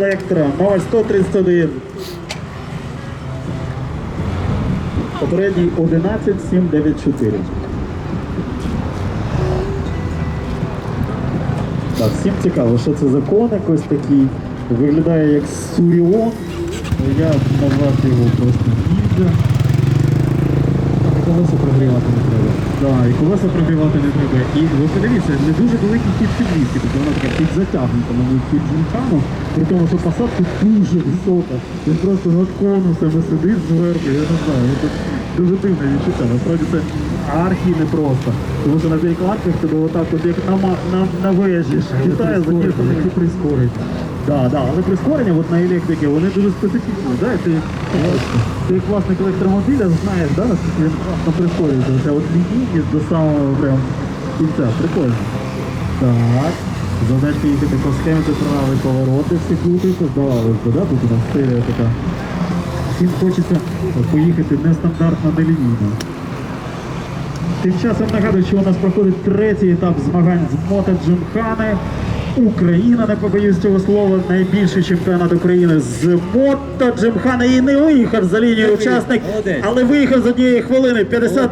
Електро 0131. Попередній 11794. Так, всім цікаво, що це за коник ось такий. Виглядає як Суріон. Я назвав його просто ніндзя. І колеса прогрівати Так, і колеса прогрівати не треба. І ви подивіться, не дуже великий хід підвіски, тобто вона така під затягнута, мабуть, під джинкану, при тому, що посадка дуже висока. Він просто над конусами сидить зверху, я не знаю. ну, Це дуже дивне відчуття. Насправді це архі непросто. Тому що на перекладках тебе отак, от як на, на, на вежі ж хитає за прискорить. Да, да, але прискорення от на електрики, вони дуже специфічні. Да? Ти, ти як власник електромобіля знаєш, да, наскільки він класно прискорюється. Це от лінійність до самого прям кінця. Прикольно. Так. Задачка їхати по схемі, це правий повороти всі крутиться, здавалося, да? Тут у нас серія така. Всім хочеться поїхати нестандартно нелінійно. Тим часом нагадую, що у нас проходить третій етап змагань з мотоджимхани. Україна, не побоюсь цього слова, найбільший чемпіонат України з мотоджимхани і не виїхав за лінію учасник, але виїхав з однієї хвилини. 50